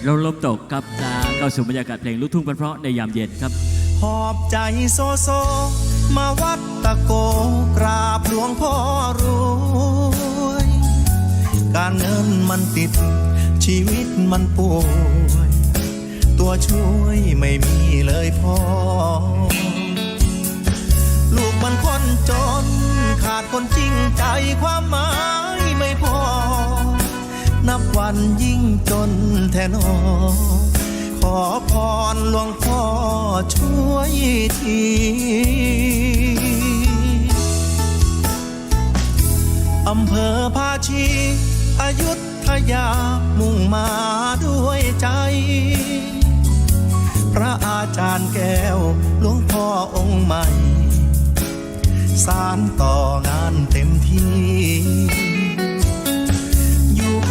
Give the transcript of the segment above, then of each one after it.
ดลมลมตกครับนะเข้าสู่บรรยากาศเพลงลูกทุ่งเพราะในยามเย็นครับหอบใจโซโซ มาวัดตะโกกราบหลวงพ่อรวย การเงินมันติด ชีวิตมันป่วย ตัวช่วยไม่มีเลยพ่อ ลูกมันคนจน ขาดคนจริงใจความันยิ่งจนแทนอขอพรหลวงพ่อช่วยทีอำเภอภาชีอายุทยามุ่งมาด้วยใจ พระอาจารย์แก้วหลวงพ่อองค์ใหม่ สารต่องานเต็มที่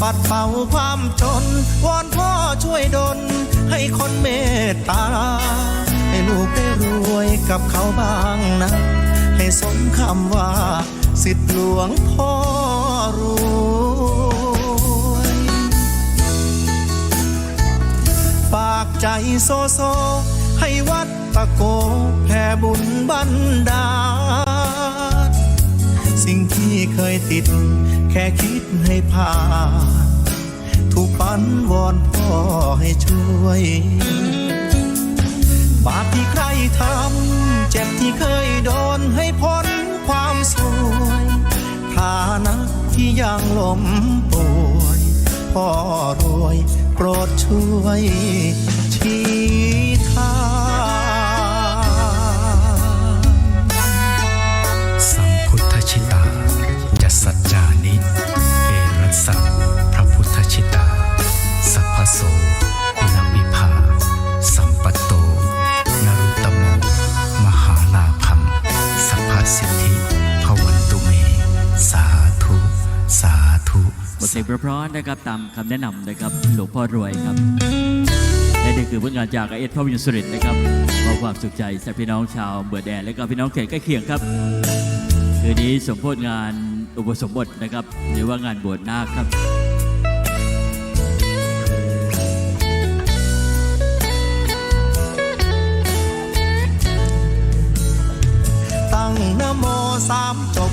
ปัดเป่าความจน วอนพ่อช่วยดลให้คนเมตตา ให้ลูกได้รวยกับเขาบ้างนะ ให้สมคำว่า สิทธิหลวงพ่อรวยฝากใจโซโซ ให้วัดตะโกแผ่บุญบันดาล เคยติด แค่คิดให้ผ่านถูกปันวอนพ่อให้ช่วย บาปที่ใครทำ เจ็บที่เคยโดนให้พ้นความสวยฐานะที่ยังล้มป่วย พ่อรวยโปรดช่วยชี้ เพลงเพราะๆนะครับตามคำแนะนำนะครับหลวงพ่อรวยครับและนี่คือผลงานจากเอ็ดพ่อวิญญาณสุรินนะครับมอบความสุขใจสับพี่น้องชาวเบื่อแดนและก็พี่น้องเขตใกล้เคียงครับ คืนนี้สมโพธิงานอุปสมบทนะครับหรือว่างานบวชนาคครับตั้งนโมสามจบ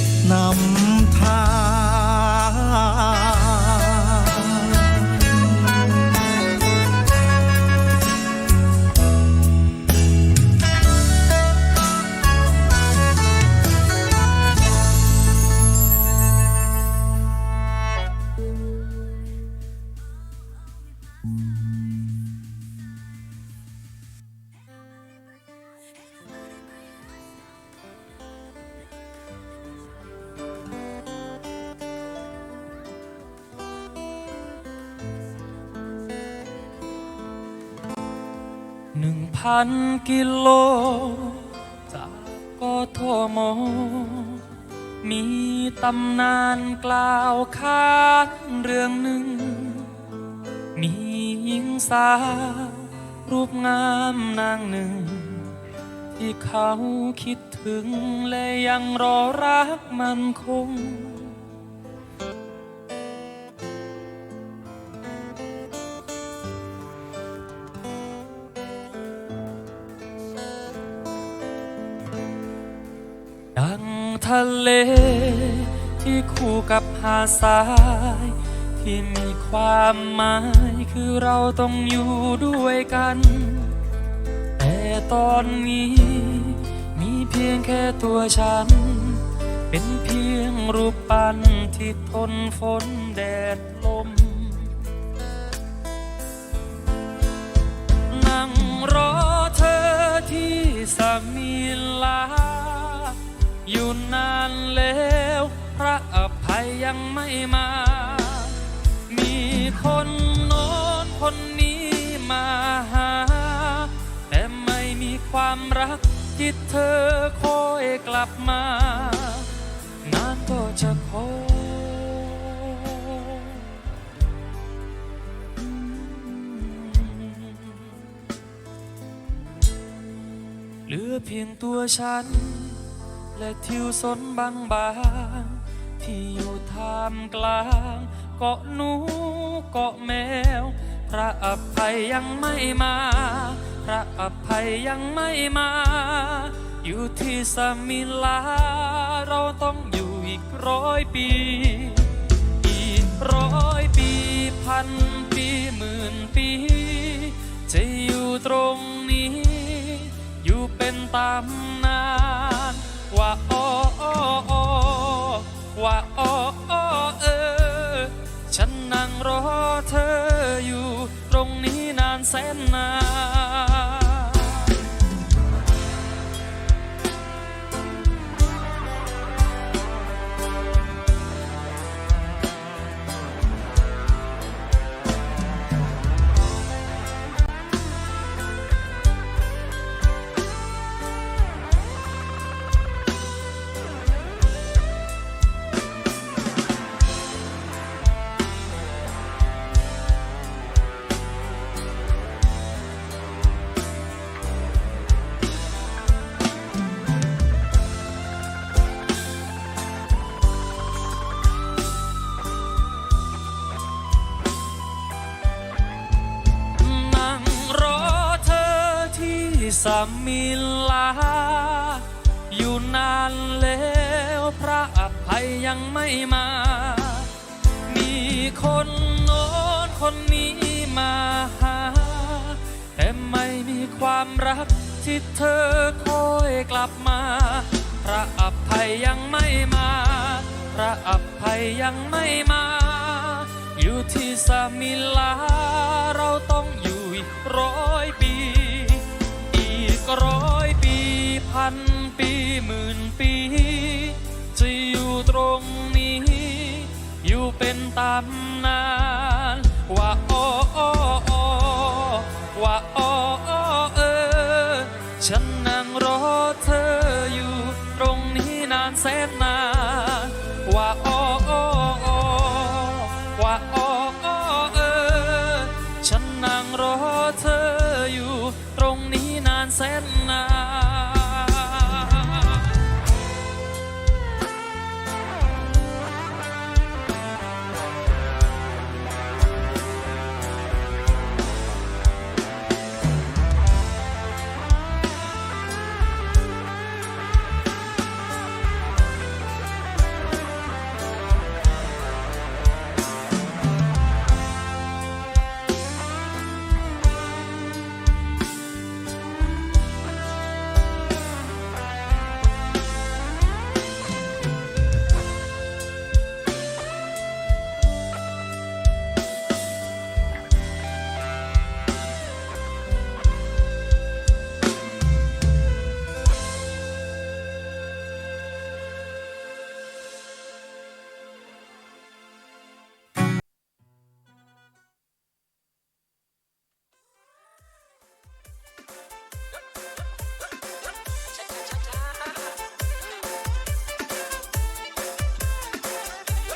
นำทาง หนึ่งพันกิโล จากกทม มีตำนานกล่าวขานเรื่องหนึ่ง มีหญิงสาว รูปงามนางหนึ่ง ที่เขาคิดถึงและยังรอรักมันคง เล ที่คู่กับหาดทราย ที่มีความหมายคือเราต้องอยู่ด้วยกัน แต่ตอนนี้ มีเพียงแค่ตัวฉัน เป็นเพียงรูปปั้นที่ทนฝนแดดลม นั่งรอเธอที่สมิลา อยู่นานแล้ว พระอภัยยังไม่มา มีคนโน้นคนนี้มาหา แต่ไม่มีความรักที่เธอคอยกลับมา นานก็จะคอยเหลือเพียงตัวฉัน และทิวสนบางบางๆที่อยู่ท่ามกลาง เกาะหนูเกาะแมว พระอภัยยังไม่มา พระอภัยยังไม่มา อยู่ที่สมิลา เราต้องอยู่อีกร้อยปี อีกร้อยปีพันปีหมื่นปี จะอยู่ตรงนี้ อยู่เป็นตำนาน ว่าอ้ออ้ออ้ว่าอ้ออ้เออ ฉันนั่งรอเธออยู่ ตรงนี้นานแสนน มิลา อยู่นานแล้วพระอภัยยังไม่มา มีคนโน้นคนนี้มาหา แต่ไม่มีความรักที่เธอคอยกลับมา พระอภัยยังไม่มา พระอภัยยังไม่มา อยู่ที่สมิลา เราต้องอยู่อีกร้อ ตำนานว่าโอ้โอโอว่าโอ้โอเออ ฉันนั่งรอเธออยู่ ตรงนี้นานแสน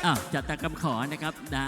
อะจัดตามคำขอนะครับนะ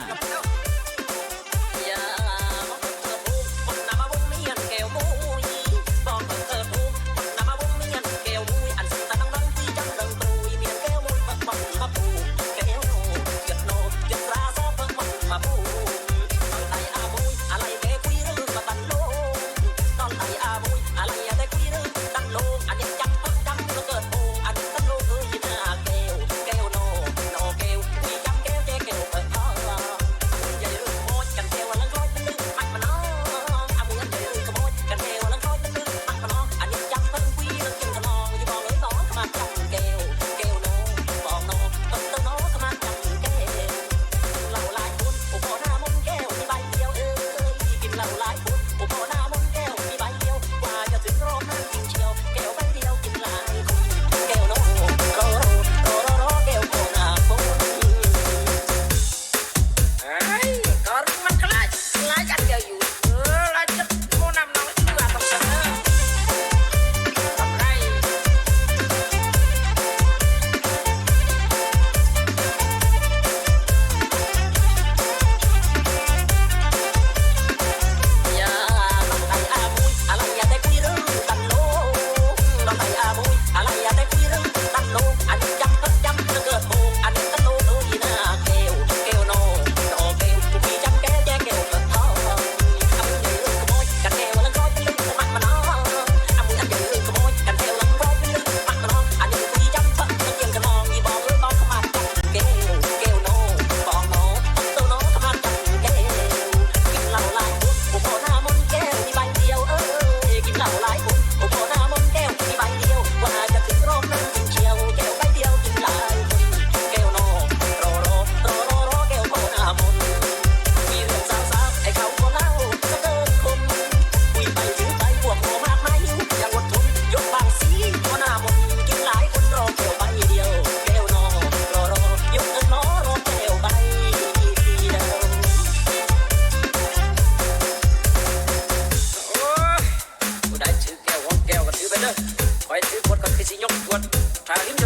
ถ้าเห็น